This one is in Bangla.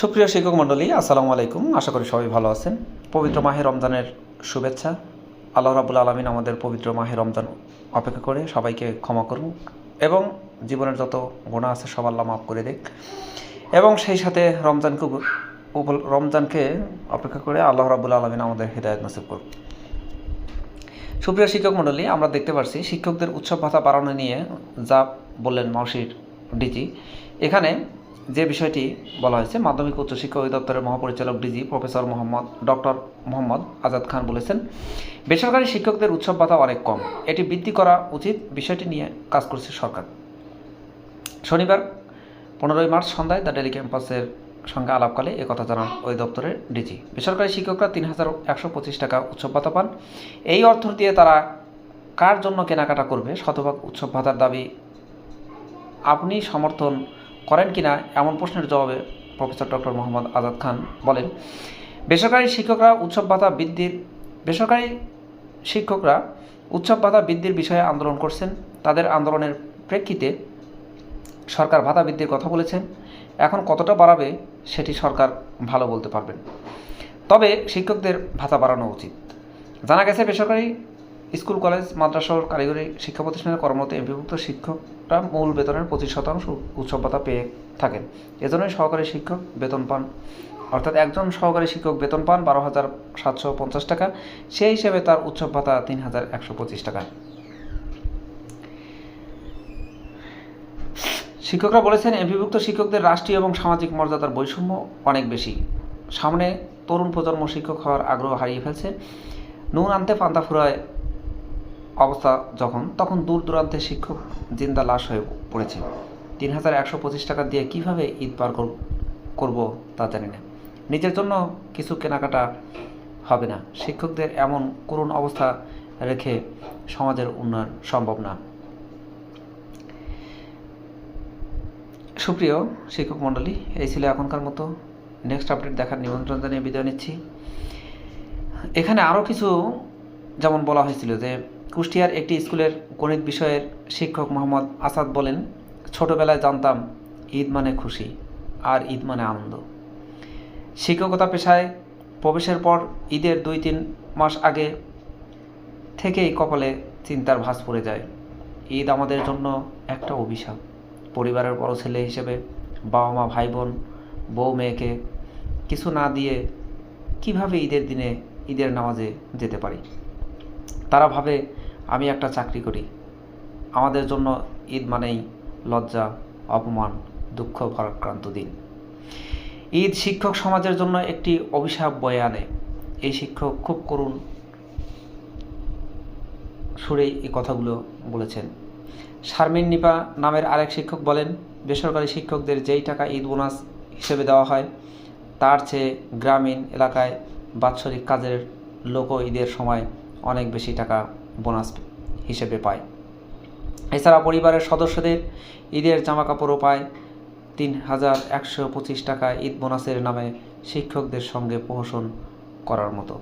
সুপ্রিয় শিক্ষক মণ্ডলী, আসসালামু আলাইকুম। আশা করি সবাই ভালো আছেন। পবিত্র মাহে রমজানের শুভেচ্ছা। আল্লাহ রাবুল আলমিন আমাদের পবিত্র মাহে রমজান অপেক্ষা করে সবাইকে ক্ষমা করুন এবং জীবনের যত গুণা আছে সব আল্লাহ মাফ করে দেখ এবং সেই সাথে রমজানকে রমজানকে অপেক্ষা করে আল্লাহ রাবুল আলমিন আমাদের হৃদায়ত নসিব করুন। সুপ্রিয় শিক্ষক মণ্ডলী, আমরা দেখতে পাচ্ছি শিক্ষকদের উৎসব ভাতা বাড়ানো নিয়ে যা বললেন মাউসির ডিজি, এখানে যে বিষয়টি বলা হয়েছে, মাধ্যমিক উচ্চ শিক্ষা অধিদপ্তরের মহাপরিচালক DG professor Mohammad doctor Mohammad Azad Khan বলেছেন, বেসরকারি শিক্ষকদের উৎসব ভাতা অনেক কম। এটি বৃদ্ধি করা উচিত, বিষয়টি নিয়ে কাজ করছে সরকার। শনিবার, পনেরোই মার্চ সন্ধ্যায় দ্য ডেলি ক্যাম্পাসের সঙ্গে আলাপকালে একথা জানান ওই দপ্তরের ডিজি। বেসরকারি শিক্ষকরা তিন হাজার একশো পঁচিশ টাকা উৎসব ভাতা পান। এই অর্থ দিয়ে তারা কার জন্য কেনাকাটা করবে? শতভাগ উৎসব ভাতার দাবি আপনি সমর্থন করেন কিনা এমন প্রশ্নের জবাবে প্রফেসর ডক্টর মোহাম্মদ আজাদ খান বলেন, বেসরকারি শিক্ষকরা উৎসব ভাতা বৃদ্ধির, বেসরকারি শিক্ষকরা উৎসব ভাতা বৃদ্ধির বিষয়ে আন্দোলন করছেন। তাদের আন্দোলনের প্রেক্ষিতে সরকার ভাতা বৃদ্ধির কথা বলেছেন এখন কতটা বাড়াবে সেটি সরকার ভালো বলতে পারবেন। তবে শিক্ষকদের ভাতা বাড়ানো উচিত। জানা গেছে, বেসরকারি স্কুল, কলেজ, মাদ্রাসা ও কারিগরি শিক্ষা প্রতিষ্ঠানে কর্মরত এমপিভুক্ত শিক্ষকরা মূল বেতনের পঁচিশ শতাংশ উৎসব ভাতা পেয়ে থাকেন। এজন্যই সহকারী শিক্ষক বেতন পান। অর্থাৎ একজন সহকারী শিক্ষক বেতন পান বারো হাজার সাতশো পঞ্চাশ টাকা। সেই হিসেবে তার উৎসব ভাতা তিন হাজার একশো পঁচিশ টাকা। শিক্ষকরা বলেছেন, এমপিভুক্ত শিক্ষকদের রাষ্ট্রীয় এবং সামাজিক মর্যাদার বৈষম্য অনেক বেশি। সামনে তরুণ প্রজন্ম শিক্ষক হওয়ার আগ্রহ হারিয়ে ফেলছে। নুন আনতে পান্তা ফুরায় অবস্থা যখন, তখন দূর দূরান্তে শিক্ষক জিন্দা লাশ হয়ে পড়েছে। তিন হাজার একশো পঁচিশ টাকা দিয়ে কীভাবে ঈদ পার কর- করব তা জানি না। নিজের জন্য কিছু কেনাকাটা হবে না। শিক্ষকদের এমন করুণ অবস্থা রেখে সমাজের উন্নয়ন সম্ভব না। সুপ্রিয় শিক্ষক মণ্ডলী, এই ছিল এখনকার মতো। নেক্সট আপডেট দেখার নিমন্ত্রণ জানিয়ে বিদায় নিচ্ছি। এখানে আরও কিছু যেমন বলা হয়েছিল যে কুষ্টিয়ার একটি স্কুলের গণিত বিষয়ের শিক্ষক মোহাম্মদ আসাদ বলেন, ছোটবেলায় জানতাম, ঈদ মানে খুশি আর ঈদ মানে আনন্দ। শিক্ষকতা পেশায় প্রবেশের পর ঈদের দুই তিন মাস আগে থেকেই কপালে চিন্তার ভাঁজ পড়ে যায়। ঈদ আমাদের জন্য একটা অভিশাপ। পরিবারের বড় ছেলে হিসেবে বাবা মা ভাই বোন বউ মেয়েকে কিছু না দিয়ে কীভাবে ঈদের দিনে ঈদের নামাজে যেতে পারি? তারা ভাবে আমি একটা চাকরি করি। আমাদের জন্য ঈদ মানেই লজ্জা, অপমান, দুঃখ, ভারাক্রান্ত দিন। ঈদ শিক্ষক সমাজের জন্য একটি অভিশাপ বয়ে আনে। এই শিক্ষক খুব করুণ সুরে এই কথাগুলো বলেছেন। শারমিন নিপা নামের আরেক শিক্ষক বলেন, বেসরকারি শিক্ষকদের যেই টাকা ঈদ বোনাস হিসেবে দেওয়া হয়, তার চেয়ে গ্রামীণ এলাকায় বাৎসরিক কাজের লোক ঈদের সময় অনেক বেশি টাকা বোনাস হিসেবে পায়। এছাড়া পরিবারের সদস্যদের ঈদের জামা কাপড়ও পায়। তিন হাজার একশো পঁচিশ টাকা ঈদ বোনাসের নামে শিক্ষকদের সঙ্গে প্রহসন করার মতো।